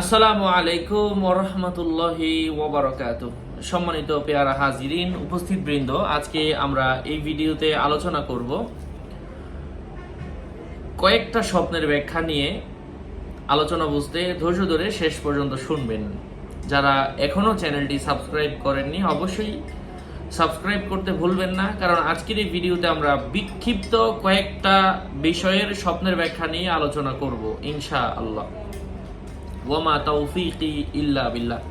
আসসালামু আলাইকুম ওরহমতুল্লাহি ওবরাকাত সম্মানিত পেয়ারা হাজিরিন, উপস্থিত বৃন্দ, আজকে আমরা এই ভিডিওতে আলোচনা করব কয়েকটা স্বপ্নের ব্যাখ্যা নিয়ে আলোচনা বুঝতে, ধৈর্য ধরে শেষ পর্যন্ত শুনবেন। যারা এখনও চ্যানেলটি সাবস্ক্রাইব করেননি, অবশ্যই সাবস্ক্রাইব করতে ভুলবেন না, কারণ আজকের এই ভিডিওতে আমরা বিক্ষিপ্ত কয়েকটা বিষয়ের স্বপ্নের ব্যাখ্যা নিয়ে আলোচনা করব ইনশা আল্লাহ ওয়ামা তৌফিকি ইল্লা বিল্লাহ।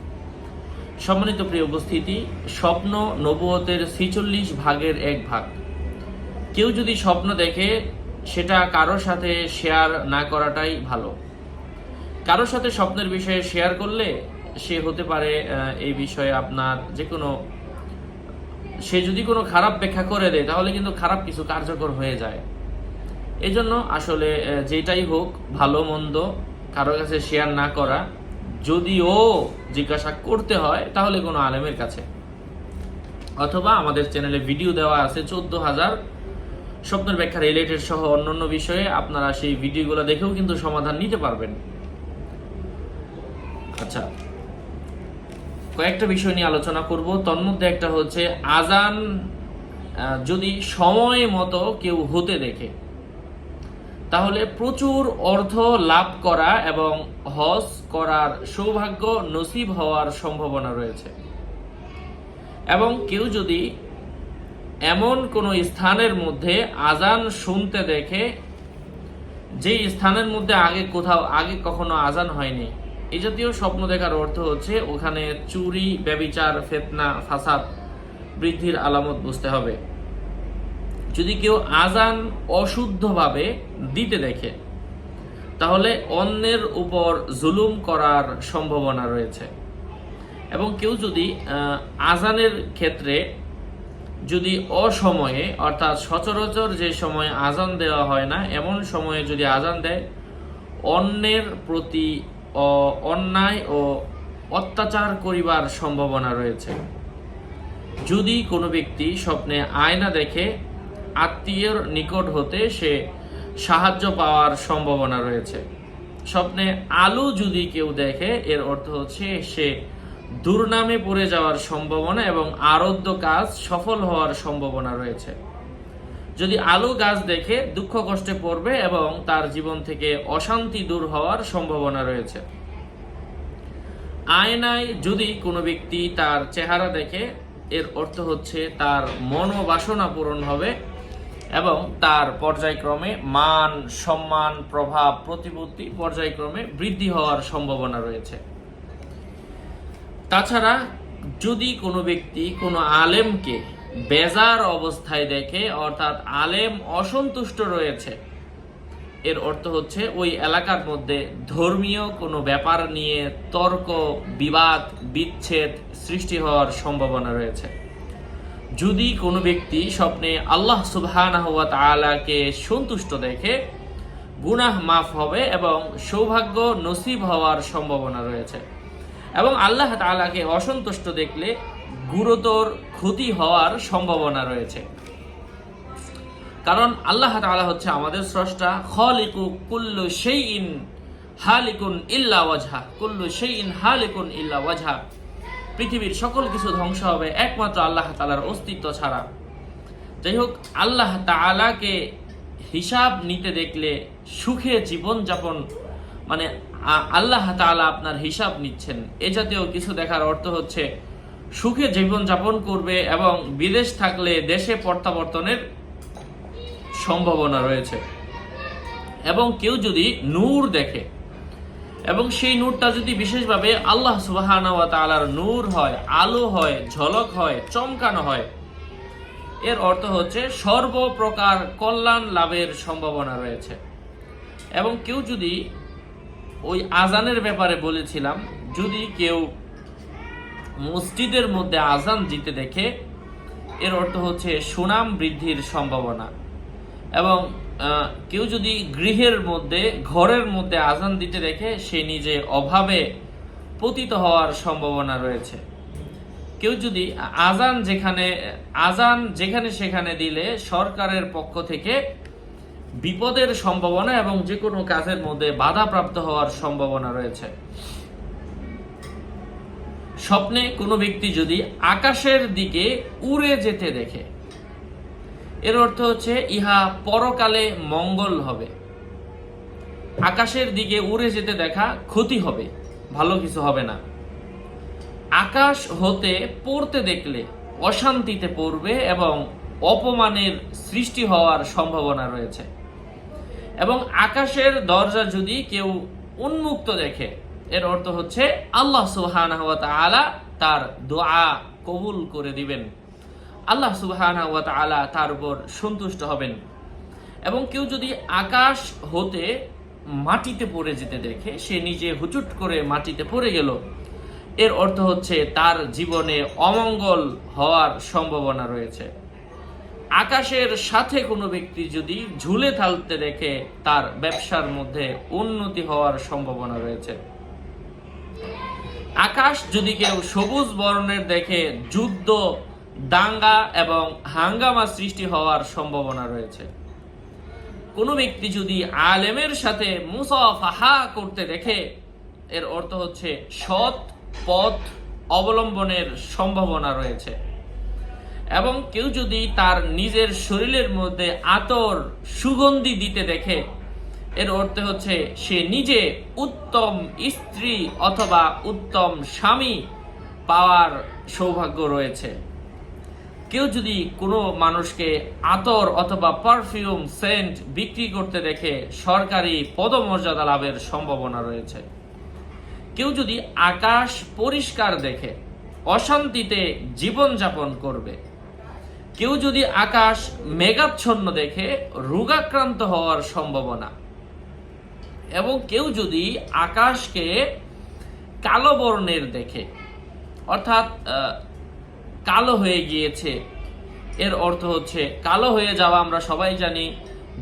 সম্মানিত প্রিয় উপস্থিতি, স্বপ্ন নবুয়তের ছিচল্লিশ ভাগের এক ভাগ। কেউ যদি স্বপ্ন দেখে, সেটা কারোর সাথে শেয়ার না করাটাই ভালো। কারোর সাথে স্বপ্নের বিষয়ে শেয়ার করলে সে হতে পারে এই বিষয়ে আপনার যে কোনো, সে যদি কোনো খারাপ ব্যাখ্যা করে দেয়, তাহলে কিন্তু খারাপ কিছু কার্যকর হয়ে যায়। এজন্য আসলে যেটাই হোক, ভালো মন্দ কারোর কাছে শেয়ার না করা যদিও জিজ্ঞাসা করতে হয়, তাহলে কোনো আলেমের কাছে। অথবা আমাদের চ্যানেলে ভিডিও দেওয়া আছে চোদ্দ হাজার স্বপ্নের ব্যাখ্যা রিলেটেড সহ অন্যান্য বিষয়ে আপনারা সেই ভিডিওগুলো দেখেও কিন্তু সমাধান নিতে পারবেন। আচ্ছা কয়েকটা বিষয় নিয়ে আলোচনা করব। তন্মধ্যে একটা হচ্ছে, আজান যদি সময় মতো কেউ হতে দেখে তাহলে প্রচুর অর্থ লাভ করা এবং হজ করার সৌভাগ্য নসিব হওয়ার সম্ভাবনা রয়েছে। এবং কেউ যদি এমন কোনো স্থানের মধ্যে আজান শুনতে দেখে যে স্থানের মধ্যে আগে কোথাও, আগে কখনো আজান হয়নি এই জাতীয় স্বপ্ন দেখার অর্থ হচ্ছে ওখানে চুরি, ব্যবিচার, ফেতনা, ফাসাদ বৃদ্ধির আলামত বুঝতে হবে। যদি কেউ আজান অশুদ্ধভাবে দিতে দেখে, তাহলে অন্যের উপর জুলুম করার সম্ভাবনা রয়েছে। এবং কেউ যদি আজানের ক্ষেত্রে যদি অসময়ে, অর্থাৎ সচরাচর যে সময়ে আজান দেওয়া হয় না, এমন সময়ে যদি আজান দেয়, অন্যের প্রতি অন্যায় ও অত্যাচার করিবার সম্ভাবনা রয়েছে। যদি কোনো ব্যক্তি স্বপ্নে আয়না দেখে আত্মীয়ের নিকট হতে সে সাহায্য পাওয়ার সম্ভাবনা রয়েছে। স্বপ্নে আলো যদি কেউ দেখে, এর অর্থ হচ্ছে সে দুর্নামে পড়ে যাওয়ার সম্ভাবনা এবং আরোদ্য কাজ সফল হওয়ার সম্ভাবনা রয়েছে। যদি আলু গাছ দেখে, দুঃখ কষ্টে পড়বে এবং তার জীবন থেকে অশান্তি দূর হওয়ার সম্ভাবনা রয়েছে। আয়নায় যদি কোনো ব্যক্তি তার চেহারা দেখে, এর অর্থ হচ্ছে তার মনোবাসনা পূরণ হবে এবং তার পর্যায়ক্রমে মান, সম্মান, প্রভাব, প্রতিপত্তি পর্যায়ক্রমে বৃদ্ধি হওয়ার সম্ভাবনা রয়েছে। তাছাড়া যদি কোনো ব্যক্তি কোনো আলেমকে বেজার অবস্থায় দেখে, অর্থাৎ আলেম অসন্তুষ্ট রয়েছে, এর অর্থ হচ্ছে ওই এলাকার মধ্যে ধর্মীয় কোনো ব্যাপার নিয়ে তর্ক, বিবাদ, বিচ্ছেদ সৃষ্টি হওয়ার সম্ভাবনা রয়েছে। যদি কোনো ব্যক্তি স্বপ্নে আল্লাহ সুবহানাহু ওয়া তাআলাকে সন্তুষ্ট দেখে, গুনাহ মাফ হবে এবং সৌভাগ্য নসিব হওয়ার সম্ভাবনা রয়েছে। এবং আল্লাহ তাআলাকে অসন্তুষ্ট দেখলে গুরুতর ক্ষতি হওয়ার সম্ভাবনা রয়েছে। কারণ আল্লাহ তাআলা হচ্ছে আমাদের স্রষ্টা। খলিকু কুল্লু সেই ইন হালিকুন ইল্লা ওয়াজহা। কুল্লু শাইইন হালিকুন ইল্লা ওয়াজহা। পৃথিবীর সকল কিছু ধ্বংস হবে, একমাত্র আল্লাহ তাআলার অস্তিত্ব ছাড়া। যাই হোক আল্লাহ তাআলাকে হিসাব নিতে দেখলে সুখে জীবন যাপন মানে আল্লাহ তাআলা আপনার হিসাব নিচ্ছেন। এ জাতীয় কিছু দেখার অর্থ হচ্ছে, সুখে জীবন যাপন করবে এবং বিদেশ থাকলে দেশে প্রত্যাবর্তনের সম্ভাবনা রয়েছে। এবং কেউ যদি নূর দেখে এবং সেই নূরটা যদি বিশেষভাবে আল্লাহ তাআলার নূর হয়, আলো হয়, ঝলক হয়, চমকানো হয়, এর অর্থ হচ্ছে সর্বপ্রকার কল্যাণ লাভের সম্ভাবনা রয়েছে। এবং কেউ যদি ওই আজানের ব্যাপারে বলেছিলাম, যদি কেউ মসজিদের মধ্যে আজান দিতে দেখে, এর অর্থ হচ্ছে সুনাম বৃদ্ধির সম্ভাবনা। এবং কেউ যদি গৃহের মধ্যে, ঘরের মধ্যে আজান দিতে দেখে, সে নিজে অভাবে পতিত হওয়ার সম্ভাবনা রয়েছে। কেউ যদি আজান যেখানে আজান যেখানে সেখানে দিলে সরকারের পক্ষ থেকে বিপদের সম্ভাবনা এবং যে কোনো কাজের মধ্যে বাধাপ্রাপ্ত হওয়ার সম্ভাবনা রয়েছে। স্বপ্নে কোনো ব্যক্তি যদি আকাশের দিকে উড়ে যেতে দেখে এর অর্থ হচ্ছে, ইহা পরকালে মঙ্গল হবে। আকাশের দিকে উড়ে যেতে দেখা ক্ষতি হবে, ভালো কিছু হবে না। আকাশ হতে পড়তে দেখলে অশান্তিতে পড়বে এবং অপমানের সৃষ্টি হওয়ার সম্ভাবনা রয়েছে। এবং আকাশের দরজা যদি কেউ উন্মুক্ত দেখে, এর অর্থ হচ্ছে, আল্লাহ ওয়া তার দোয়া কবুল করে দিবেন। আল্লাহ সুবহানাহু ওয়া তাআলা তার উপর সন্তুষ্ট হবেন। এবং কেউ যদি আকাশ হতে মাটিতে পড়ে যেতে দেখে, সে নিজে হুচুট করে মাটিতে পড়ে গেল। এর অর্থ হচ্ছে তার জীবনে অমঙ্গল হওয়ার সম্ভাবনা রয়েছে। আকাশের সাথে কোনো ব্যক্তি যদি ঝুলে থালতে দেখে, তার ব্যবসার মধ্যে উন্নতি হওয়ার সম্ভাবনা রয়েছে। আকাশ যদি কেউ সবুজ বর্ণের দেখে, যুদ্ধ দাঙ্গা এবং হাঙ্গামা সৃষ্টি হওয়ার সম্ভাবনা রয়েছে। কোনো ব্যক্তি যদি আলেমের সাথে মুসাফাহা করতে দেখে, এর অর্থ হচ্ছে সৎ পথ অবলম্বনের সম্ভাবনা রয়েছে। এবং কেউ যদি তার নিজের শরীরের মধ্যে আতর, সুগন্ধি দিতে দেখে, এর অর্থ হচ্ছে সে নিজে উত্তম স্ত্রী অথবা উত্তম স্বামী পাওয়ার সৌভাগ্য রয়েছে। কেউ যদি কোনো মানুষকে আতর অথবা পারফিউম, সেন্ট বিক্রি করতে দেখে সরকারি পদমর্যাদা লাভের সম্ভাবনা রয়েছে। কেউ যদি আকাশ পরিষ্কার দেখে, অশান্তিতে জীবনযাপন করবে। কেউ যদি আকাশ মেঘাচ্ছন্ন দেখে, রোগাক্রান্ত হওয়ার সম্ভাবনা। এবং কেউ যদি আকাশকে কালো বর্ণের দেখে, অর্থাৎ কালো হয়ে গিয়েছে। এর অর্থ হচ্ছে, কালো হয়ে যাওয়া আমরা সবাই জানি,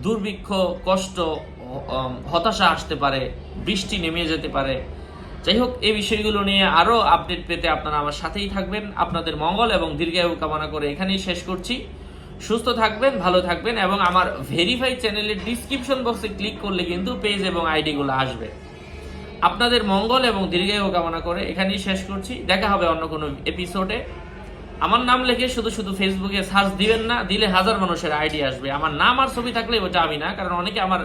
দুর্ভিক্ষ, কষ্ট হতাশা আসতে পারে, বৃষ্টি নেমে যেতে পারে। যাই হোক, এই বিষয়গুলো নিয়ে আরও আপডেট পেতে আপনারা আমার সাথেই থাকবেন। আপনাদের মঙ্গল এবং দীর্ঘায়ু কামনা করে এখানেই শেষ করছি। সুস্থ থাকবেন, ভালো থাকবেন এবং আমার ভেরিফাই চ্যানেলের ডিসক্রিপশন বক্সে ক্লিক করলে কিন্তু পেজ এবং আইডিগুলো আসবে। আপনাদের মঙ্গল এবং দীর্ঘায়ু কামনা করে এখানেই শেষ করছি। দেখা হবে অন্য কোনো এপিসোডে আমার নাম লিখে শুধু শুধু ফেসবুকে সার্চ দিবেন না, দিলে হাজার মানুষের আইডিয়া আসবে। আমার নাম আর ছবি থাকলে ওটা আমি না, কারণ অনেকে আমার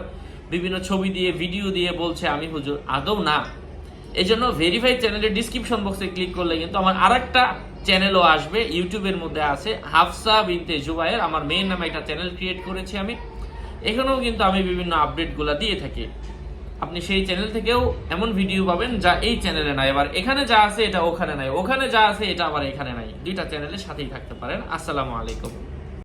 বিভিন্ন ছবি দিয়ে ভিডিও দিয়ে বলছে আমি হুজুর আদৌ না। এই জন্য ভেরিফাই চ্যানেলের ডিসক্রিপশন বক্সে ক্লিক করলে কিন্তু আমার আরেকটা চ্যানেলও আসবে ইউটিউবের মধ্যে আছে হাফসা বিনতে জুবাইর আমার মেইন নামে একটা চ্যানেল ক্রিয়েট করেছি আমি। এখানেও কিন্তু আমি বিভিন্ন আপডেটগুলো দিয়ে থাকি। আপনি সেই চ্যানেল থেকেও এমন ভিডিও পাবেন যা এই চ্যানেলে নাই। আবার এখানে যা আছে এটা ওখানে নাই, ওখানে যা আছে এটা আবার এখানে নাই। দুইটা চ্যানেলের সাথেই থাকতে পারেন। আসসালামু আলাইকুম।